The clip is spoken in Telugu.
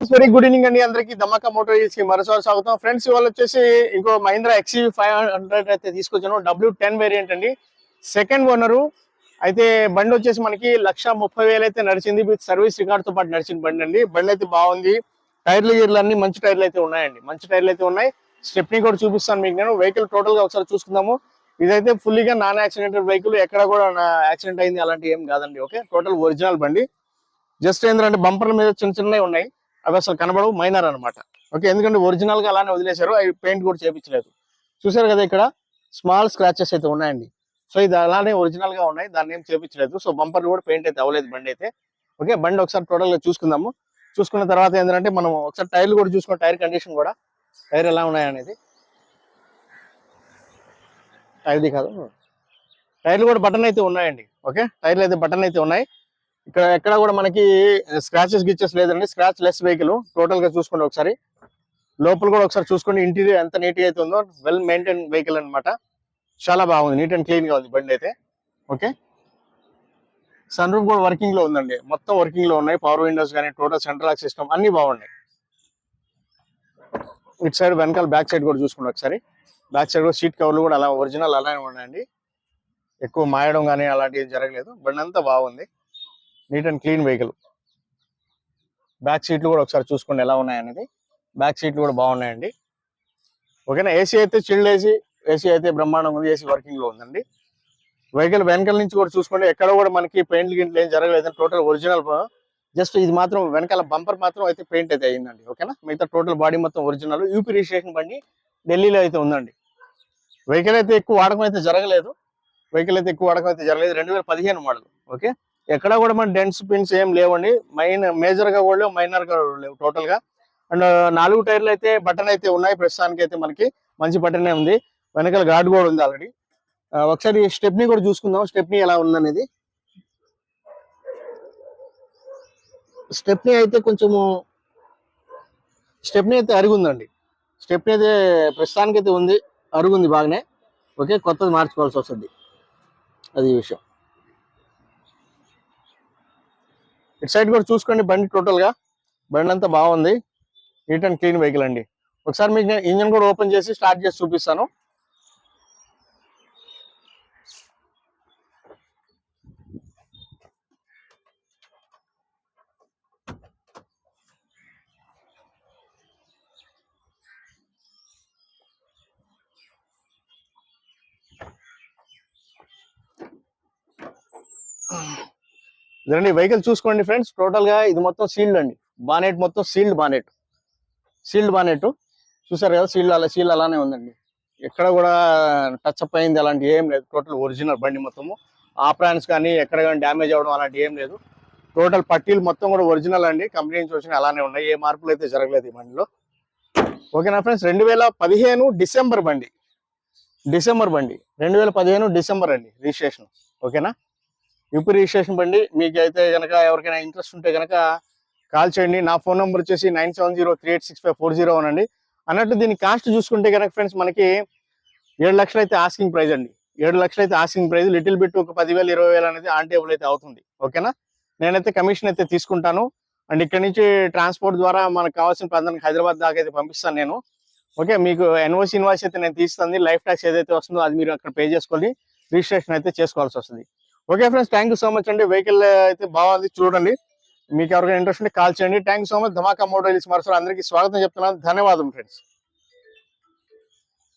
వెరీ గుడ్ ఈవినింగ్ అండి. అందరికి దమ్మక మోటార్కి మరోసారి స్వాగతం. ఫ్రెండ్స్ ఇవాళ వచ్చేసి ఇంకో మహీంద్రా ఎక్సీవీ ఫైవ్ హండ్రెడ్ అయితే తీసుకొచ్చాను. డబ్ల్యూ టెన్ వేరియంట్ అండి. సెకండ్ ఓనరు అయితే బండి వచ్చేసి మనకి లక్ష ముప్పై వేలు అయితే నడిచింది. విత్ సర్వీస్ రికార్డ్తో పాటు నడిచిన బండి అండి. బండి అయితే బాగుంది. టైర్లు గీర్లు అన్ని మంచి టైర్లు అయితే ఉన్నాయండి. మంచి టైర్లు అయితే ఉన్నాయి. స్టెప్ని కూడా చూపిస్తాను మీకు నేను. వెహికల్ టోటల్గా ఒకసారి చూసుకుందాము. ఇదైతే ఫుల్లీగా నాన్ యాక్సిడెంటెడ్ వెహికల్ ఎక్కడ కూడా యాక్సిడెంట్ అయింది అలాంటి ఏం కాదండి. ఓకే టోటల్ ఒరిజినల్ బండి. జస్ట్ ఏంటంటే బంపర్ల మీద చిన్న చిన్నవి ఉన్నాయి. అవి అసలు కనబడవు మైనర్ అన్నమాట. ఓకే ఎందుకంటే ఒరిజినల్గా అలానే వదిలేశారు అవి పెయింట్ కూడా చేపించలేదు. చూసారు కదా ఇక్కడ స్మాల్ స్క్రాచెస్ అయితే ఉన్నాయండి. సో ఇది అలానే ఒరిజినల్గా ఉన్నాయి దాన్ని ఏం చేపించలేదు. సో బంపర్ కూడా పెయింట్ అయితే అవ్వలేదు బండి అయితే. ఓకే బండి ఒకసారి టోటల్గా చూసుకుందాము. చూసుకున్న తర్వాత ఏంటంటే మనం ఒకసారి టైర్లు కూడా చూసుకున్న టైర్ కండిషన్ కూడా టైర్ ఎలా ఉన్నాయనేది. టైర్ది కాదు టైర్లు కూడా బటన్ అయితే ఉన్నాయండి. ఓకే టైర్లు అయితే బటన్ అయితే ఉన్నాయి. ఇక్కడ ఎక్కడ కూడా మనకి స్క్రాచెస్ గిచ్చెస్ లేదండి. స్క్రాచ్ లెస్ వెహికల్ టోటల్గా చూసుకోండి ఒకసారి. లోపల కూడా ఒకసారి చూసుకోండి ఇంటీరియర్ ఎంత నీట్గా అయితే ఉందో వెల్ మెయింటైన్ వెహికల్ అన్నమాట. చాలా బాగుంది. నీట్ అండ్ క్లీన్గా ఉంది బండి అయితే. ఓకే సన్ రూఫ్ కూడా వర్కింగ్లో ఉందండి. మొత్తం వర్కింగ్లో ఉన్నాయి. పవర్ విండోస్ కానీ టోటల్ సెంట్రల్ లాక్ సిస్టమ్ అన్ని బాగున్నాయి. ఇటు సైడ్ వెనకాల బ్యాక్ సైడ్ కూడా చూసుకోండి ఒకసారి. బ్యాక్ సైడ్ కూడా సీట్ కవర్లు కూడా అలా ఒరిజినల్ అలానే ఉన్నాయండి. ఎక్కువ మాయడం కానీ అలాంటివి ఏం జరగలేదు. బండి అంతా బాగుంది. Neat and clean vehicle. Back సీట్లు కూడా ఒకసారి చూసుకోండి ఎలా ఉన్నాయనేది బ్యాక్ సీట్లు కూడా బాగున్నాయండి. ఓకేనా? ఏసీ అయితే చిల్డ్ ఏసీ ఏసీ అయితే బ్రహ్మాండంగా ఉంది ఏసీ వర్కింగ్లో ఉందండి. వెహికల్ వెనకాల నుంచి కూడా చూసుకోండి. ఎక్కడ కూడా మనకి పెయింట్ గింట్లు ఏం జరగలేదు. టోటల్ ఒరిజినల్ జస్ట్ ఇది మాత్రం వెనకాల బంపర్ మాత్రం అయితే పెయింట్ అయితే అయిందండి. ఓకేనా? మిగతా టోటల్ బాడీ మొత్తం ఒరిజినల్. యూపీ రిజిస్ట్రేషన్ బండి ఢిల్లీలో అయితే ఉందండి. వెహికల్ అయితే ఎక్కువ వాడకం అయితే జరగలేదు. వెహికల్ అయితే ఎక్కువ వాడకం అయితే జరగలేదు. రెండు వేల పదిహేను మోడల్. ఓకే? ఎక్కడ కూడా మన డెన్స్ పిన్స్ ఏం లేవండి. మైన్ మేజర్గా కూడా లేవు మైనర్గా లేవు టోటల్గా అండ్ నాలుగు టైర్లు అయితే బటన్ అయితే ఉన్నాయి. ప్రస్తుతానికి అయితే మనకి మంచి బటనే ఉంది. వెనకాల గార్డ్ కూడా ఉంది ఆల్రెడీ. ఒకసారి స్టెప్ని కూడా చూసుకుందాం. స్టెప్ని ఎలా ఉందనేది. స్టెప్ని అయితే కొంచెము స్టెప్ని అయితే అరుగుందండి. స్టెప్ని అయితే ప్రస్తుతానికి అయితే ఉంది. అరుగుంది బాగానే. ఓకే కొత్తది మార్చుకోవాల్సి వస్తుంది. అది విషయం. ఇటు సైడ్ కూడా చూసుకోండి బండి టోటల్గా. బండి అంతా బాగుంది. నీట్ అండ్ క్లీన్ వెహికల్ అండి. ఒకసారి మీకు నేను ఇంజన్ కూడా ఓపెన్ చేసి స్టార్ట్ చేసి చూపిస్తాను. ఇదండి వెహికల్ చూసుకోండి ఫ్రెండ్స్ టోటల్గా ఇది మొత్తం సీల్డ్ అండి. బానెట్ మొత్తం సీల్డ్ బానెట్ సీల్డ్ బానెట్ చూసారు కదా సీల్డ్ అలా సీల్డ్ అలానే ఉందండి. ఎక్కడ కూడా టచ్ అప్ అయింది అలాంటి ఏం లేదు. టోటల్ ఒరిజినల్ బండి మొత్తము. ఆప్రాన్స్ కానీ ఎక్కడ కానీ డ్యామేజ్ అవ్వడం అలాంటి ఏం లేదు. టోటల్ పట్టీలు మొత్తం కూడా ఒరిజినల్ అండి. కంపెనీ నుంచి వచ్చిన అలానే ఉన్నాయి. ఏ మార్పులు అయితే జరగలేదు ఈ బండిలో. ఓకేనా ఫ్రెండ్స్ రెండు వేల పదిహేను డిసెంబర్ బండి. డిసెంబర్ బండి. రెండు వేల పదిహేను డిసెంబర్ అండి. రిజిస్ట్రేషన్ ఓకేనా యూపీ రిజిస్ట్రేషన్ బండి మీకు అయితే కనుక ఎవరికైనా ఇంట్రెస్ట్ ఉంటే కనుక కాల్ చేయండి. నా ఫోన్ నెంబర్ వచ్చేసి nine seven zero three eight six five four zero అండి. అన్నట్టు దీని కాస్ట్ చూసుకుంటే కనుక ఫ్రెండ్స్ మనకి ఏడు లక్షలు అయితే ఆస్కింగ్ ప్రైస్ అండి. ఏడు లక్షలు అయితే ఆస్కింగ్ ప్రైజ్ లిటిల్ బిట్ ఒక పదివేలు ఇరవై వేలు అనేది ఆన్ టేబుల్ అయితే అవుతుంది. ఓకేనా నేనైతే కమిషన్ అయితే తీసుకుంటాను. అండ్ ఇక్కడ నుంచి ట్రాన్స్పోర్ట్ ద్వారా మనకు కావాల్సిన ప్రాంతానికి హైదరాబాద్ దాకా అయితే పంపిస్తాను నేను. ఓకే మీకు ఎన్ఓసి ఇన్వాయిస్ అయితే నేను తీస్తుంది లైఫ్ ట్యాక్స్ ఏదైతే వస్తుందో అది మీరు అక్కడ పే చేసుకోవాలి రిజిస్ట్రేషన్ అయితే చేసుకోవాల్సి వస్తుంది. Okay friends thank you so much అండి. వెహికల్ అయితే బాగుంది చూడండి. మీకు ఎవరికైనా ఇంట్రెస్ట్ ఉంటే కాల్ చేయండి. థ్యాంక్ యూ సో మచ్ ధమాకా మోడల్స్ మరోసారి అందరికీ స్వాగతం చెప్తున్నాను. ధన్యవాదం ఫ్రెండ్స్.